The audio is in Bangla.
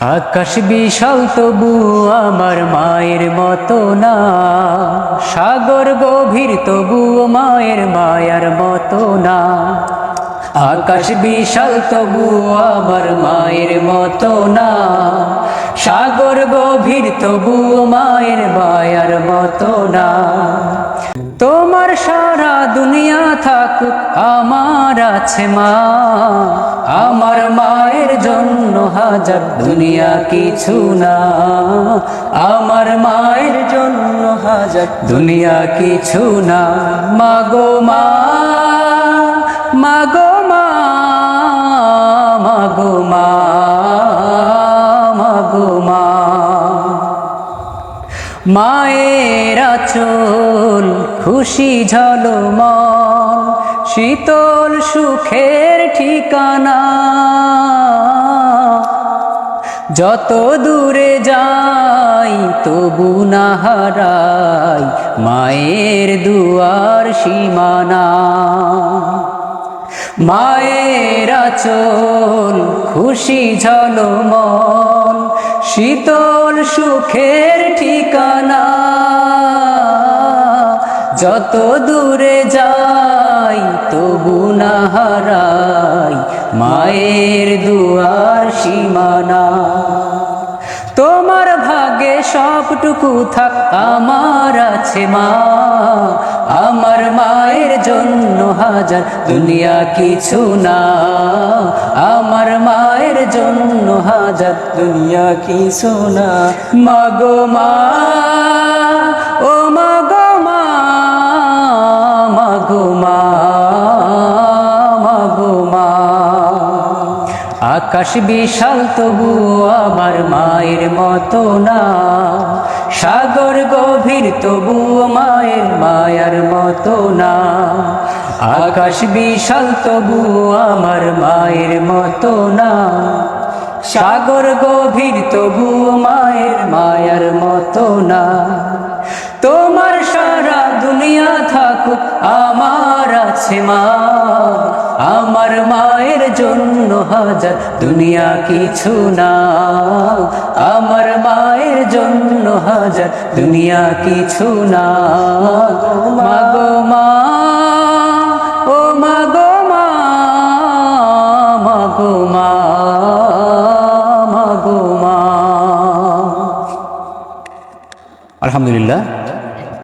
আকাশ বিশাল তবু আমার মায়ের মতো না। সাগর গভীর তবু মায়ের মায়ার মতো না। আকাশ বিশাল তবু আমার মায়ের মতো না। সাগর গভীর তবু মায়ের মায়ার মতো না। তোমার সারা দুনিয়া থাকুক, আমার আছে মা। আমার মায়ের জন্য হাজার দুনিয়া কিছু না। আমার মায়ের জন্য হাজার দুনিয়া কিছু না। মাগো মা মাগো মা মাগো মা মাগো মা। মায়ের আচল খুশি ঝলম শীতল সুখের ঠিকানা। যত দূরে যাই, তবু না হারাই মায়ের দুয়ার সীমানা। মায়ের আচল, খুশি ঝলমল, শীতল সুখের ঠিকানা। যত দূরে যাই, তবু না হারাই মায়ের দুয়ার সীমানা। তোমার ভাগে সবটুকু থাক, আমার আছে মা। আমার মায়ের জন্য হাজার, দুনিয়া কিছু না। আমার মায়ের জন্য হাজার, দুনিয়া কিছু না। মাগো মা। আকাশ বিশাল তবু আমার মায়ের মতো না। সাগর গভীর তবু মায়ের মায়ার মতো না। আকাশ বিশাল তবু আমার মায়ের মতো না। সাগর গভীর তবু মায়ের মায়ার মতো না। তোমার সারা দুনিয়া থাকুক, আমার আছে মা। আমার মায়ের জন্য হাজার, দুনিয়া কিছু না। আমার মায়ের জন্য হাজার, দুনিয়া কিছু না। মাগো মা, ও মাগো মা মাগো মা। আলহামদুলিল্লাহ।